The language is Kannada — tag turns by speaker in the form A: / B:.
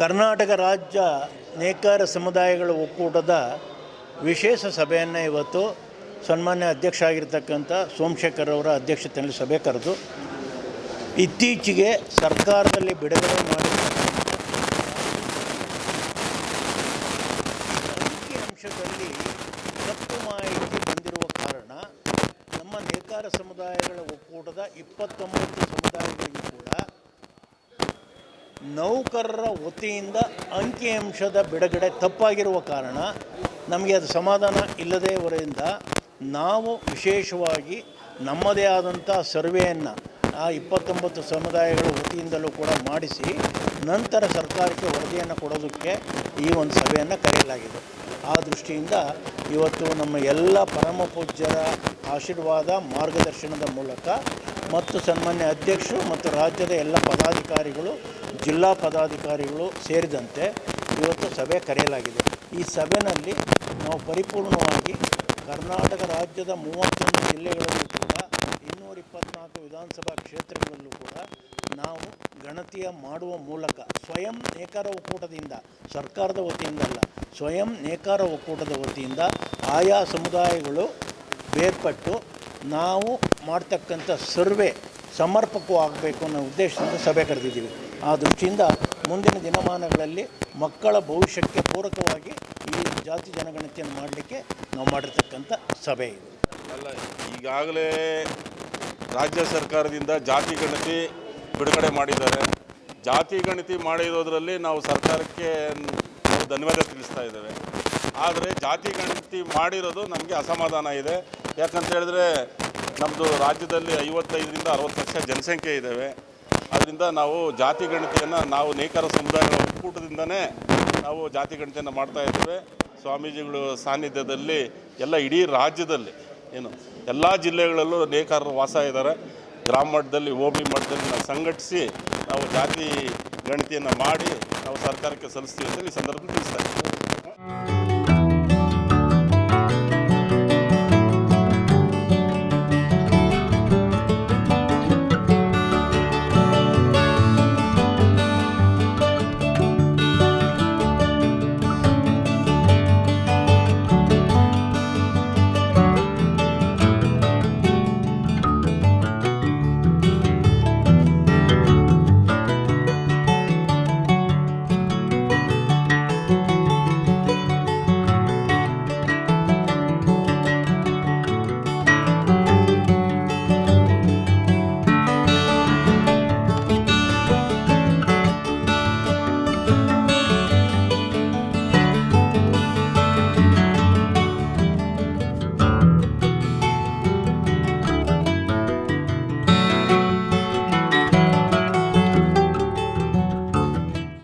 A: ಕರ್ನಾಟಕ ರಾಜ್ಯ ನೇಕಾರ ಸಮುದಾಯಗಳ ಒಕ್ಕೂಟದ ವಿಶೇಷ ಸಭೆಯನ್ನು ಇವತ್ತು ಸನ್ಮಾನ್ಯ ಅಧ್ಯಕ್ಷ ಆಗಿರ್ತಕ್ಕಂಥ ಸೋಮಶೇಖರ್ ಅವರ ಅಧ್ಯಕ್ಷತೆಯಲ್ಲಿ ಸಭೆ ಕರೆದು ಇತ್ತೀಚೆಗೆ ಸರ್ಕಾರದಲ್ಲಿ ಬಿಡುಗಡೆ ಮಾಡಿ ಅಂಕಿಅಂಶದಲ್ಲಿ ತಪ್ಪು ಮಾಹಿತಿ ಬಂದಿರುವ ಕಾರಣ ನಮ್ಮ ನೇಕಾರ ಸಮುದಾಯಗಳ ಒಕ್ಕೂಟದ ಇಪ್ಪತ್ತೊಂಬತ್ತು ಸಮುದಾಯಗಳಿಗೂ ಕೂಡ ನೌಕರರ ವತಿಯಿಂದ ಅಂಕಿಅಂಶದ ಬಿಡುಗಡೆ ತಪ್ಪಾಗಿರುವ ಕಾರಣ ನಮಗೆ ಅದು ಸಮಾಧಾನ ಇಲ್ಲದೇ ನಾವು ವಿಶೇಷವಾಗಿ ನಮ್ಮದೇ ಆದಂಥ ಸರ್ವೆಯನ್ನು ಆ ಇಪ್ಪತ್ತೊಂಬತ್ತು ಸಮುದಾಯಗಳ ವತಿಯಿಂದಲೂ ಕೂಡ ಮಾಡಿಸಿ ನಂತರ ಸರ್ಕಾರಕ್ಕೆ ವರದಿಯನ್ನು ಕೊಡೋದಕ್ಕೆ ಈ ಒಂದು ಸಭೆಯನ್ನು ಕರೆಯಲಾಗಿದೆ. ಆ ದೃಷ್ಟಿಯಿಂದ ಇವತ್ತು ನಮ್ಮ ಎಲ್ಲ ಪರಮ ಪೂಜ್ಯರ ಆಶೀರ್ವಾದ ಮಾರ್ಗದರ್ಶನದ ಮೂಲಕ ಮತ್ತು ಸನ್ಮಾನ್ಯ ಅಧ್ಯಕ್ಷರು ಮತ್ತು ರಾಜ್ಯದ ಎಲ್ಲ ಪದಾಧಿಕಾರಿಗಳು ಜಿಲ್ಲಾ ಪದಾಧಿಕಾರಿಗಳು ಸೇರಿದಂತೆ ಇವತ್ತು ಸಭೆ ಕರೆಯಲಾಗಿದೆ. ಈ ಸಭೆಯಲ್ಲಿ ನಾವು ಪರಿಪೂರ್ಣವಾಗಿ ಕರ್ನಾಟಕ ರಾಜ್ಯದ ಮೂವತ್ತೊಂದು ಜಿಲ್ಲೆಗಳಲ್ಲೂ ಕೂಡ, ಇನ್ನೂರ ಇಪ್ಪತ್ನಾಲ್ಕು ವಿಧಾನಸಭಾ ಕ್ಷೇತ್ರಗಳಲ್ಲೂ ಕೂಡ ನಾವು ಗಣತಿಯ ಮಾಡುವ ಮೂಲಕ, ಸ್ವಯಂ ನೇಕಾರ ಒಕ್ಕೂಟದಿಂದ, ಸರ್ಕಾರದ ವತಿಯಿಂದಲ್ಲ ಸ್ವಯಂ ನೇಕಾರ ಒಕ್ಕೂಟದ ವತಿಯಿಂದ ಆಯಾ ಸಮುದಾಯಗಳು ಬೇರ್ಪಟ್ಟು ನಾವು ಮಾಡ್ತಕ್ಕಂಥ ಸರ್ವೆ ಸಮರ್ಪಕವಾಗಬೇಕು ಅನ್ನೋ ಉದ್ದೇಶದಿಂದ ಸಭೆ ಕರೆದಿದ್ದೀವಿ. ಆ ದೃಷ್ಟಿಯಿಂದ ಮುಂದಿನ ದಿನಮಾನಗಳಲ್ಲಿ ಮಕ್ಕಳ ಭವಿಷ್ಯಕ್ಕೆ ಪೂರಕವಾಗಿ ಈ ಜಾತಿ ಜನಗಣತಿಯನ್ನು ಮಾಡಲಿಕ್ಕೆ ನಾವು ಮಾಡಿರ್ತಕ್ಕಂಥ ಸಭೆ ಇದು.
B: ಅಲ್ಲ, ಈಗಾಗಲೇ ರಾಜ್ಯ ಸರ್ಕಾರದಿಂದ ಜಾತಿ ಗಣತಿ ಬಿಡುಗಡೆ ಮಾಡಿದ್ದಾರೆ. ಜಾತಿ ಗಣತಿ ಮಾಡಿರೋದ್ರಲ್ಲಿ ನಾವು ಸರ್ಕಾರಕ್ಕೆ ಧನ್ಯವಾದ ತಿಳಿಸ್ತಾ ಇದ್ದೇವೆ. ಆದರೆ ಜಾತಿ ಗಣತಿ ಮಾಡಿರೋದು ನಮಗೆ ಅಸಮಾಧಾನ ಇದೆ. ಯಾಕಂತ ಹೇಳಿದ್ರೆ ನಮ್ಮದು ರಾಜ್ಯದಲ್ಲಿ ಐವತ್ತೈದರಿಂದ ಅರವತ್ತು ಲಕ್ಷ ಜನಸಂಖ್ಯೆ ಇದ್ದೇವೆ. ಅದರಿಂದ ನಾವು ಜಾತಿ ಗಣತಿಯನ್ನು ನಾವು ನೇಕಾರ ಸಮುದಾಯ ಒಕ್ಕೂಟದಿಂದನೇ ನಾವು ಜಾತಿ ಗಣತಿಯನ್ನು ಮಾಡ್ತಾ ಇದ್ದೇವೆ. ಸ್ವಾಮೀಜಿಗಳು ಸಾನ್ನಿಧ್ಯದಲ್ಲಿ ಎಲ್ಲ ಇಡೀ ರಾಜ್ಯದಲ್ಲಿ ಏನು ಎಲ್ಲ ಜಿಲ್ಲೆಗಳಲ್ಲೂ ನೇಕಾರರು ವಾಸ ಇದ್ದಾರೆ. ಗ್ರಾಮ ಮಟ್ಟದಲ್ಲಿ ಹೋಬಳಿ ಮಟ್ಟದಲ್ಲಿ ನಾವು ಸಂಘಟಿಸಿ ನಾವು ಜಾತಿ ಗಣತಿಯನ್ನು ಮಾಡಿ ನಾವು ಸರ್ಕಾರಕ್ಕೆ ಸಲ್ಲಿಸ್ತೀವಿ ಅಂತ ಈ ಸಂದರ್ಭದಲ್ಲಿ ತಿಳಿಸ್ತಾ ಇದ್ದೀವಿ.